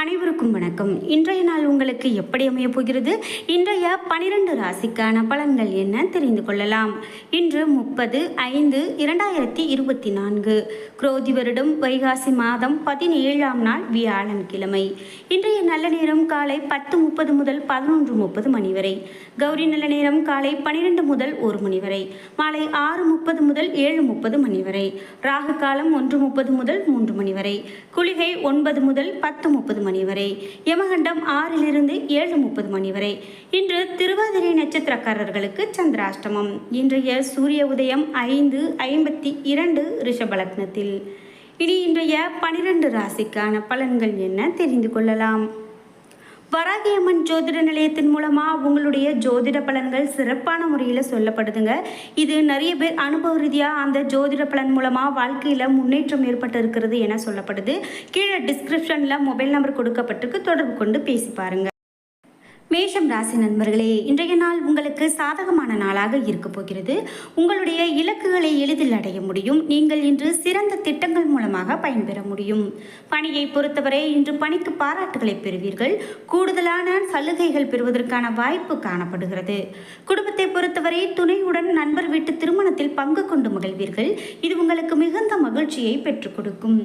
அனைவருக்கும் வணக்கம். இன்றைய நாள் உங்களுக்கு எப்படி அமைய போகிறது? இன்றைய பனிரெண்டு ராசிக்கான பலன்கள் என்ன தெரிந்து கொள்ளலாம். இன்று முப்பது ஐந்து இரண்டாயிரத்தி இருபத்தி நான்கு. குரோதி வருடம் வைகாசி மாதம் பதினேழாம் நாள் வியாழன் கிழமை. இன்றைய நல்ல நேரம் காலை பத்து முப்பது முதல் பதினொன்று முப்பது மணி வரை. கௌரி நல்ல நேரம் காலை பனிரெண்டு முதல் ஒரு மணி வரை. மாலை ஆறு முப்பது முதல் ஏழு முப்பது மணி வரை. ராகு காலம் ஒன்று முப்பது முதல் மூன்று மணி வரை. குளிகை ஒன்பது முதல் பத்து முப்பது மணி வரை யமகண்டம் ஆறிலிருந்து ஏழு முப்பது மணி வரை இன்று திருவாதிரை நட்சத்திரக்காரர்களுக்கு சந்திராஷ்டமம். இன்றைய சூரிய உதயம் ஐந்து ஐம்பத்தி இரண்டு ரிஷபலக்னத்தில். இனி இன்றைய பனிரெண்டு ராசிக்கான பலன்கள் என்ன தெரிந்து கொள்ளலாம்? வராகியம்மன் ஜோதிட நிலையத்தின் மூலமாக உங்களுடைய ஜோதிட பலன்கள் சிறப்பான முறையில் சொல்லப்படுதுங்க. இது நிறைய பேர் அனுபவ ரீதியாக அந்த ஜோதிட பலன் மூலமாக வாழ்க்கையில் முன்னேற்றம் ஏற்பட்டு இருக்கிறது என சொல்லப்படுது. கீழே டிஸ்கிரிப்ஷனில் மொபைல் நம்பர் கொடுக்கப்பட்டிருக்கு. தொடர்பு கொண்டு பேசி பாருங்கள் மேஷம் ராசி நண்பர்களே இன்றைய நாள் உங்களுக்கு சாதகமான நாளாக இருக்க போகிறது. உங்களுடைய இலக்குகளை எளிதில் அடைய முடியும். நீங்கள் இன்று சிறந்த திட்டங்கள் மூலமாக பயன்பெற முடியும். பணியை பொறுத்தவரை இன்று பணிக்கு பாராட்டுகளை பெறுவீர்கள். கூடுதலான சலுகைகள் பெறுவதற்கான வாய்ப்பு காணப்படுகிறது. குடும்பத்தை பொறுத்தவரை துணையுடன் நண்பர் வீட்டு திருமணத்தில் பங்கு கொண்டு மகிழ்வீர்கள். இது உங்களுக்கு மிகுந்த மகிழ்ச்சியை பெற்றுக் கொடுக்கும்.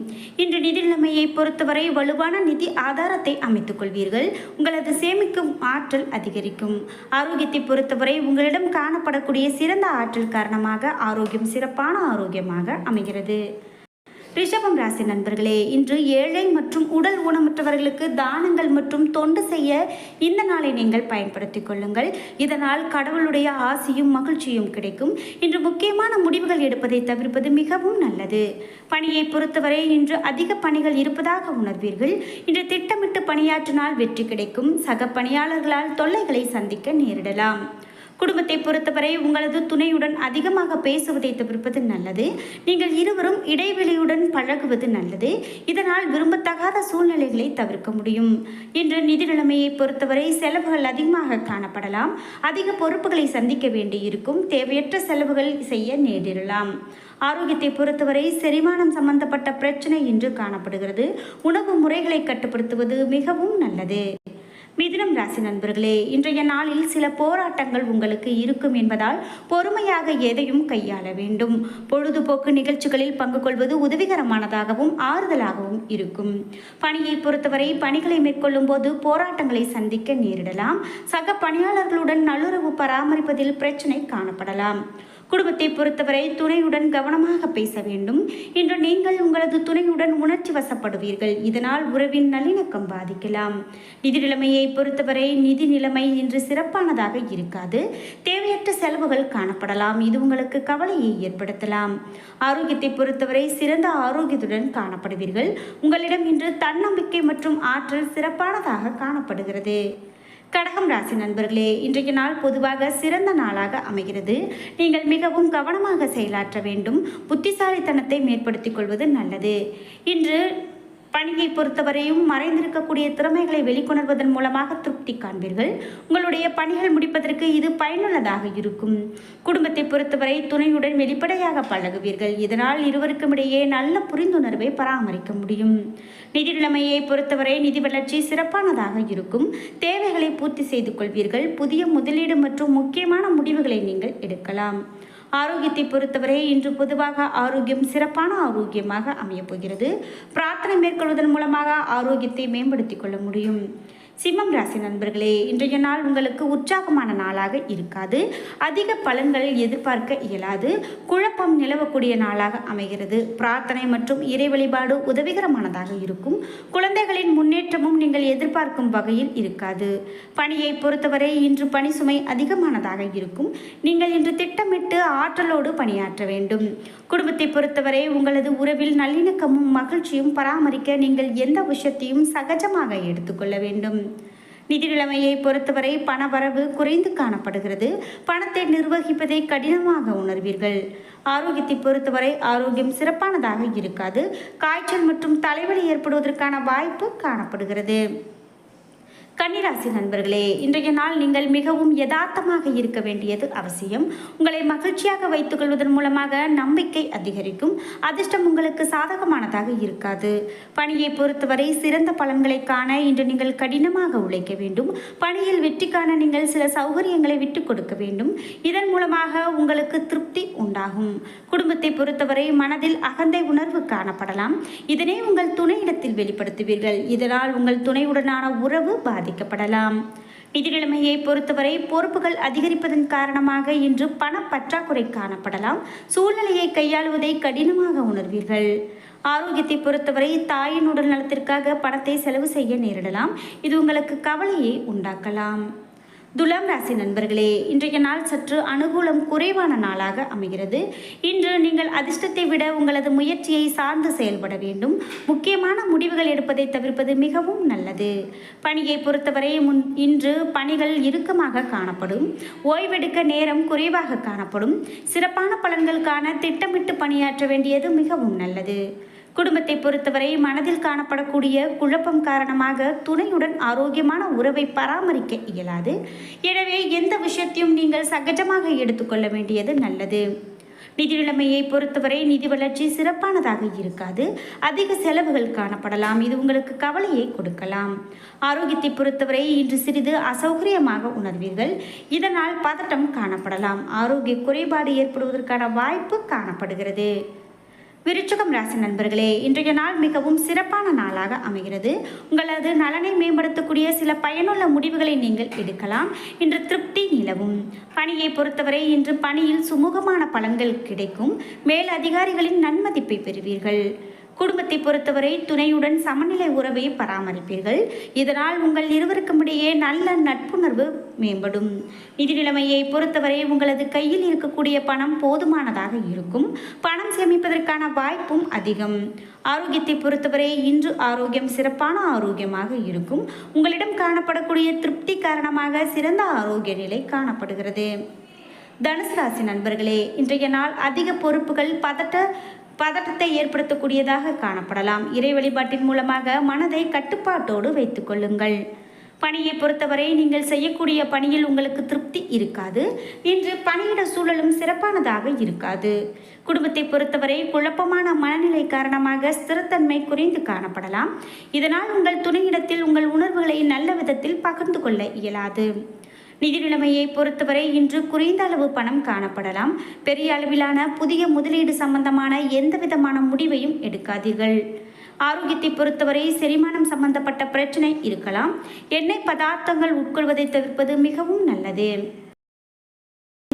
இன்று நிதி நிலைமையை பொறுத்தவரை வலுவான நிதி ஆதாரத்தை அமைத்துக் கொள்வீர்கள். உங்களது சேமிக்கும் ஆற்றல் அதிகரிக்கும். ஆரோக்கியத்தை பொறுத்தவரை உங்களிடம் காணப்படக்கூடிய சிறந்த ஆற்றல் காரணமாக ஆரோக்கியம் சிறப்பான ஆரோக்கியமாக அமைகிறது. ரிஷபம் ராசி நண்பர்களே இன்று ஏழை மற்றும் உடல் ஊனமுற்றவர்களுக்கு தானங்கள் மற்றும் தொண்டு செய்ய இந்த நாளை நீங்கள் பயன்படுத்திக் கொள்ளுங்கள். இதனால் கடவுளுடைய ஆசியும் மகிழ்ச்சியும் கிடைக்கும். இன்று முக்கியமான முடிவுகள் எடுப்பதை தவிர்ப்பது மிகவும் நல்லது. பணியை பொறுத்தவரை இன்று அதிக பணிகள் இருப்பதாக உணர்வீர்கள். இன்று திட்டமிட்டு பணியாற்றினால் வெற்றி கிடைக்கும். சக பணியாளர்களால் தொல்லைகளை சந்திக்க நேரிடலாம். குடும்பத்தை பொறுத்தவரை உங்களது துணையுடன் அதிகமாக பேசுவதை தவிர்ப்பது நல்லது. நீங்கள் இருவரும் இடைவெளியுடன் பழகுவது நல்லது. இதனால் விரும்பத்தகாத சூழ்நிலைகளை தவிர்க்க முடியும். இன்று நிதி நிலைமையை பொறுத்தவரை செலவுகள் அதிகமாக காணப்படலாம். அதிக பொறுப்புகளை சந்திக்க வேண்டியிருக்கும். தேவையற்ற செலவுகள் செய்ய நேரிடலாம். ஆரோக்கியத்தை பொறுத்தவரை செரிமானம் சம்பந்தப்பட்ட பிரச்சனை இன்று காணப்படுகிறது. உணவு முறைகளை கட்டுப்படுத்துவது மிகவும் நல்லது. மிதுனம் ராசி நண்பர்களே இன்றைய நாளில் சில போராட்டங்கள் உங்களுக்கு இருக்கும் என்பதால் பொறுமையாக எதையும் கையாள வேண்டும். பொழுதுபோக்கு நிகழ்ச்சிகளில் பங்கு கொள்வது உதவிகரமானதாகவும் ஆறுதலாகவும் இருக்கும். பணியை பொறுத்தவரை பணிகளை மேற்கொள்ளும் போது போராட்டங்களை சந்திக்க நேரிடலாம். சக பணியாளர்களுடன் நல்லுறவு பராமரிப்பதில் பிரச்சனை காணப்படலாம். குடும்பத்தை பொறுத்தவரை துணையுடன் கவனமாக பேச வேண்டும். இன்று நீங்கள் உங்களது துணையுடன் உணர்ச்சி வசப்படுவீர்கள். இதனால் உறவின் நல்லிணக்கம் பாதிக்கலாம். நிதி நிலைமையை பொறுத்தவரை நிதி நிலைமை இன்று சிறப்பானதாக இருக்காது. தேவையற்ற செலவுகள் காணப்படலாம். இது உங்களுக்கு கவலையை ஏற்படுத்தலாம். ஆரோக்கியத்தை பொறுத்தவரை சிறந்த ஆரோக்கியத்துடன் காணப்படுவீர்கள். உங்களிடம் இன்று தன்னம்பிக்கை மற்றும் ஆற்றல் சிறப்பானதாக காணப்படுகிறது. கடகம் ராசி நண்பர்களே இன்றைய நாள் பொதுவாக சிறந்த நாளாக அமைகிறது. நீங்கள் மிகவும் கவனமாக செயலாற்ற வேண்டும். புத்திசாலித்தனத்தை மேற்படுத்திக் கொள்வது நல்லது. இன்று பணியை பொறுத்தவரையும் மறைந்திருக்கக்கூடிய திறமைகளை வெளிக்கொணர்வதன் மூலமாக திருப்தி காண்பீர்கள். உங்களுடைய பணிகள் முடிப்பதற்கு இது பயனுள்ளதாக இருக்கும். குடும்பத்தை பொறுத்தவரை துணையுடன் வெளிப்படையாக பழகுவீர்கள். இதனால் இருவருக்கும் இடையே நல்ல புரிந்துணர்வை பராமரிக்க முடியும். நிதி நிலைமையை பொறுத்தவரை நிதி வளர்ச்சி சிறப்பானதாக இருக்கும். தேவைகளை பூர்த்தி செய்து கொள்வீர்கள். புதிய முதலீடு மற்றும் முக்கியமான முடிவுகளை நீங்கள் எடுக்கலாம். ஆரோக்கியத்தை பொறுத்தவரை இன்று பொதுவாக ஆரோக்கியம் சிறப்பான ஆரோக்கியமாக அமையப் போகிறது. பிரார்த்தனை மேற்கொள்வதன் மூலமாக ஆரோக்கியத்தை மேம்படுத்திக் கொள்ள முடியும். சிம்மம் ராசி நண்பர்களே இன்றைய நாள் உங்களுக்கு உற்சாகமான நாளாக இருக்காது. அதிக பலன்களை எதிர்பார்க்க இயலாது. குழப்பம் நிலவக்கூடிய நாளாக அமைகிறது. பிரார்த்தனை மற்றும் இறை வழிபாடு உதவிகரமானதாக இருக்கும். குழந்தைகளின் முன்னேற்றமும் நீங்கள் எதிர்பார்க்கும் வகையில் இருக்காது. பணியை பொறுத்தவரை இன்று பணி சுமை அதிகமானதாக இருக்கும். நீங்கள் இன்று திட்டமிட்டு ஆற்றலோடு பணியாற்ற வேண்டும். குடும்பத்தை பொறுத்தவரை உங்களது உறவில் நல்லிணக்கமும் மகிழ்ச்சியும் பராமரிக்க நீங்கள் எந்த விஷயத்தையும் சகஜமாக எடுத்துக்கொள்ள வேண்டும். நிதி நிலைமையை பொறுத்தவரை பணவரவு குறைந்து காணப்படுகிறது. பணத்தை நிர்வகிப்பதை கடினமாக உணர்வீர்கள். ஆரோக்கியத்தை பொறுத்தவரை ஆரோக்கியம் சிறப்பானதாக இருக்காது. காய்ச்சல் மற்றும் தலைவலி ஏற்படுவதற்கான வாய்ப்பு காணப்படுகிறது. கன்னிராசி நண்பர்களே இன்றைய நாள் நீங்கள் மிகவும் யதார்த்தமாக இருக்க வேண்டியது அவசியம். உங்களை மகிழ்ச்சியாக வைத்துக் கொள்வதன் மூலமாக நம்பிக்கை அதிகரிக்கும். அதிர்ஷ்டம் உங்களுக்கு சாதகமானதாக இருக்காது. பணியை பொறுத்தவரை சிறந்த பலன்களை காண இன்று நீங்கள் கடினமாக உழைக்க வேண்டும். பணியில் வெற்றி காண நீங்கள் சில சௌகரியங்களை விட்டுக் கொடுக்க வேண்டும். இதன் மூலமாக உங்களுக்கு திருப்தி உண்டாகும். குடும்பத்தை பொறுத்தவரை மனதில் அகந்தை உணர்வு காணப்படலாம். இதனை உங்கள் துணையிடத்தில் வெளிப்படுத்துவீர்கள். இதனால் உங்கள் துணையுடனான உறவு பாதிக்கப்படலாம். நிதிநிலைமையை பொறுத்தவரை பொறுப்புகள் அதிகரிப்பதன் காரணமாக இன்று பணப்பற்றாக்குறை காணப்படலாம். சூழ்நிலையை கையாளுவதை கடினமாக உணர்வீர்கள். ஆரோக்கியத்தை பொறுத்தவரை தாயின் உடல் நலத்திற்காக பணத்தை செலவு செய்ய நேரிடலாம். இது உங்களுக்கு கவலையை உண்டாக்கலாம். துலாம் ராசி நண்பர்களே இன்றைய நாள் சற்று அனுகூலம் குறைவான நாளாக அமைகிறது. இன்று நீங்கள் அதிர்ஷ்டத்தை விட உங்களது முயற்சியை சார்ந்து செயல்பட வேண்டும். முக்கியமான முடிவுகள் எடுப்பதை தவிர்ப்பது மிகவும் நல்லது. பணியை பொறுத்தவரை முன் இன்று பணிகள் இறுக்கமாக காணப்படும். ஓய்வெடுக்க நேரம் குறைவாக காணப்படும். சிறப்பான பலன்களுக்கான திட்டமிட்டு பணியாற்ற வேண்டியது மிகவும் நல்லது. குடும்பத்தை பொறுத்தவரை மனதில் காணப்படக்கூடிய குழப்பம் காரணமாக துணையுடன் ஆரோக்கியமான உறவை பராமரிக்க இயலாது. எனவே எந்த விஷயத்தையும் நீங்கள் சகஜமாக எடுத்துக்கொள்ள வேண்டியது நல்லது. நிதி நிலைமையை பொறுத்தவரை நிதி வளர்ச்சி சிறப்பானதாக இருக்காது. அதிக செலவுகள் காணப்படலாம். இது உங்களுக்கு கவலையை கொடுக்கலாம். ஆரோக்கியத்தை பொறுத்தவரை இன்று சிறிது அசௌகரியமாக உணர்வீர்கள். இதனால் பதட்டம் காணப்படலாம். ஆரோக்கிய குறைபாடு ஏற்படுவதற்கான வாய்ப்பு காணப்படுகிறது. விருச்சகம் ராசி நண்பர்களே இன்றைய நாள் மிகவும் சிறப்பான நாளாக அமைகிறது. உங்களது நலனை மேம்படுத்தக்கூடிய சில பயனுள்ள முடிவுகளை நீங்கள் எடுக்கலாம். இன்று திருப்தி நிலவும். பணியை பொறுத்தவரை இன்று பணியில் சுமூகமான பலன்கள் கிடைக்கும். மேல் அதிகாரிகளின் நன்மதிப்பை பெறுவீர்கள். குடும்பத்தை பொறுத்தவரை துணையுடன் சமநிலை உறவை பராமரிப்பீர்கள். இதனால் உங்கள் இருவருக்கும் இடையே நல்ல நட்புணர்வு மேம்படும். நிதி நிலைமையை பொறுத்தவரை உங்களது கையில் இருக்கக்கூடிய பணம் போதுமானதாக இருக்கும். பணம் சேமிப்பதற்கான வாய்ப்பும் அதிகம். ஆரோக்கியத்தை பொறுத்தவரை இன்று ஆரோக்கியம் சிறப்பான ஆரோக்கியமாக இருக்கும். உங்களிடம் காணப்படக்கூடிய திருப்தி காரணமாக சிறந்த ஆரோக்கிய நிலை காணப்படுகிறது. தனுசு ராசி நண்பர்களே இன்றைய நாள் அதிக பொறுப்புகள் பதட்ட பதட்டத்தை ஏற்படுத்தக்கூடியதாக காணப்படலாம். இறை வழிபாட்டின் மூலமாக மனதை கட்டுப்பாட்டோடு வைத்துக் கொள்ளுங்கள். பணியை பொறுத்தவரை நீங்கள் செய்யக்கூடிய பணியில் உங்களுக்கு திருப்தி இருக்காது. இன்று பணியிட சூழலும் சிறப்பானதாக இருக்காது. குடும்பத்தை பொறுத்தவரை குழப்பமான மனநிலை காரணமாக ஸ்திரத்தன்மை குறைந்து காணப்படலாம். இதனால் உங்கள் துணையிடத்தில் உங்கள் உணர்வுகளை நல்ல விதத்தில் பகிர்ந்து கொள்ள இயலாது. நிதி நிலைமையை பொறுத்தவரை இன்று குறைந்த அளவு பணம் காணப்படலாம். பெரிய அளவிலான புதிய முதலீடு சம்பந்தமான எந்த விதமான முடிவையும் எடுக்காதீர்கள். ஆரோக்கியத்தை பொறுத்தவரை செரிமானம் சம்பந்தப்பட்ட பிரச்சனை இருக்கலாம். எண்ணெய் பதார்த்தங்கள் உட்கொள்வதை தவிர்ப்பது மிகவும் நல்லது.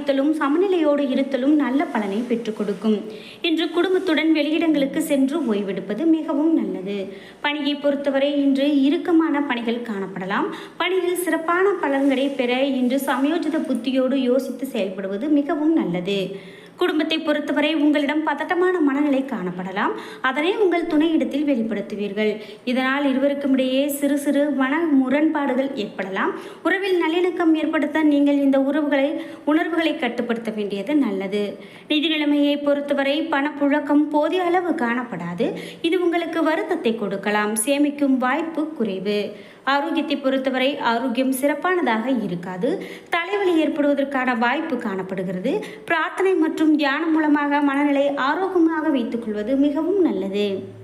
இருத்தலும் சமநிலையோடு இருத்தலும் நல்ல பலனை பெற்றுக் கொடுக்கும். இன்று குடும்பத்துடன் வெளியிடங்களுக்கு சென்று ஓய்வெடுப்பது மிகவும் நல்லது. பணியை பொறுத்தவரை இன்று இறுக்கமான பணிகள் காணப்படலாம். பணியில் சிறப்பான பலன்களை பெற இன்று சமயோஜித புத்தியோடு யோசித்து செயல்படுவது மிகவும் நல்லது. குடும்பத்தை பொறுத்தவரை உங்களிடம் பதட்டமான மனநிலை காணப்படலாம். அதனை உங்கள் துணையிடத்தில் வெளிப்படுத்துவீர்கள். இதனால் இருவருக்கும் இடையே சிறு சிறு மன முரண்பாடுகள் ஏற்படலாம். உறவில் நல்லிணக்கம் ஏற்படுத்த நீங்கள் இந்த உறவுகளை உணர்வுகளை கட்டுப்படுத்த வேண்டியது நல்லது. நிதி நிலைமையை பொறுத்தவரை பணப்புழக்கம் போதிய அளவு காணப்படாது. இது உங்களுக்கு வருத்தத்தை கொடுக்கலாம். சேமிக்கும் வாய்ப்பு குறைவு. ஆரோக்கியத்தை பொறுத்தவரை ஆரோக்கியம் சிறப்பானதாக இருக்காது. தலைவலி ஏற்படுவதற்கான வாய்ப்பு காணப்படுகிறது. பிரார்த்தனை மற்றும் தியானம் மூலமாக மனநிலை ஆரோக்கியமாக வைத்துக்கொள்வது மிகவும் நல்லது.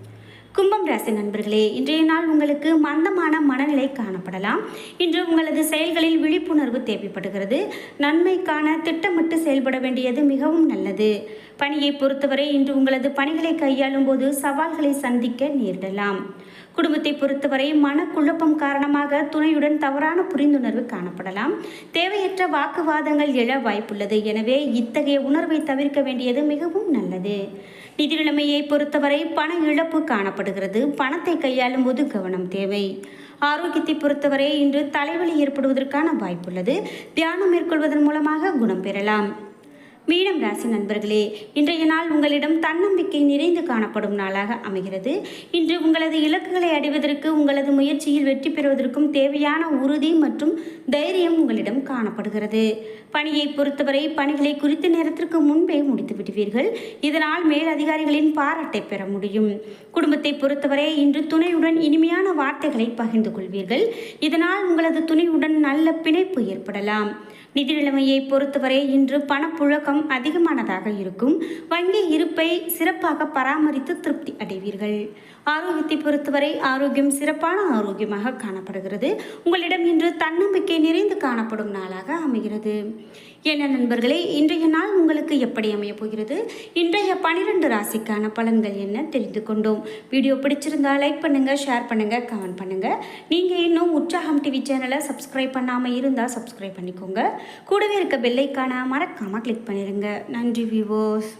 கும்பம் ராசி நண்பர்களே இன்றைய நாள் உங்களுக்கு மந்தமான மனநிலை காணப்படலாம். இன்று உங்களது செயல்களில் விழிப்புணர்வு தேவைப்படுகிறது. நன்மைக்கான திட்டமிட்டு செயல்பட வேண்டியது மிகவும் நல்லது. பணியை பொறுத்தவரை இன்று உங்களது பணிகளை கையாளும் போது சவால்களை சந்திக்க நேரிடலாம். குடும்பத்தை பொறுத்தவரை மனக்குழப்பம் காரணமாக துணையுடன் தவறான புரிந்துணர்வு காணப்படலாம். தேவையற்ற வாக்குவாதங்கள் எழ வாய்ப்புள்ளது. எனவே இத்தகைய உணர்வை தவிர்க்க வேண்டியது மிகவும் நல்லது. நிதி நிலைமையை பொறுத்தவரை பண இழப்பு காணப்படுகிறது. பணத்தை கையாளும் போது கவனம் தேவை. ஆரோக்கியத்தை பொறுத்தவரை இன்று தலைவலி ஏற்படுவதற்கான வாய்ப்புள்ளது. தியானம் மேற்கொள்வதன் மூலமாக குணம் பெறலாம். மீனம் ராசி நண்பர்களே இன்றைய நாள் உங்களிடம் தன்னம்பிக்கை நிறைந்து காணப்படும் நாளாக அமைகிறது. இன்று உங்களது இலக்குகளை அடைவதற்கு உங்களது முயற்சியில் வெற்றி பெறுவதற்கும் தேவையான உறுதி மற்றும் தைரியம் உங்களிடம் காணப்படுகிறது. பணியை பொறுத்தவரை பணிகளை குறித்த நேரத்திற்கு முன்பே முடித்து விடுவீர்கள். இதனால் மேல் அதிகாரிகளின் பாராட்டை பெற முடியும். குடும்பத்தை பொறுத்தவரை இன்று துணையுடன் இனிமையான வார்த்தைகளை பகிர்ந்து கொள்வீர்கள். இதனால் உங்களது துணையுடன் நல்ல பிணைப்பு ஏற்படலாம். நிதி நிலைமையை பொறுத்தவரை இன்று பணப்புழக்கம் அதிகமானதாக இருக்கும். வங்கி இருப்பை சிறப்பாக பராமரித்து திருப்தி அடைவீர்கள். ஆரோக்கியத்தை பொறுத்தவரை ஆரோக்கியம் சிறப்பான ஆரோக்கியமாக காணப்படுகிறது. உங்களிடம் இன்று தன்னம்பிக்கை நிறைந்து காணப்படும் நாளாக அமைகிறது. என்ன நண்பர்களே இன்றைய நாள் உங்களுக்கு எப்படி அமையப் போகிறது? இன்றைய பனிரெண்டு ராசிக்கான பலன்கள் என்ன தெரிந்து கொண்டோம். வீடியோ பிடிச்சிருந்தா லைக் பண்ணுங்க ஷேர் பண்ணுங்க கமெண்ட் பண்ணுங்க. நீங்க இன்னும் உற்சாகம் டிவி சேனலை சப்ஸ்கிரைப் பண்ணாம இருந்தால் சப்ஸ்கிரைப் பண்ணிக்கோங்க. கூடவே இருக்க பெல்லைக்கான மறக்காம கிளிக் பண்ணிருங்க. நன்றி விவோஸ்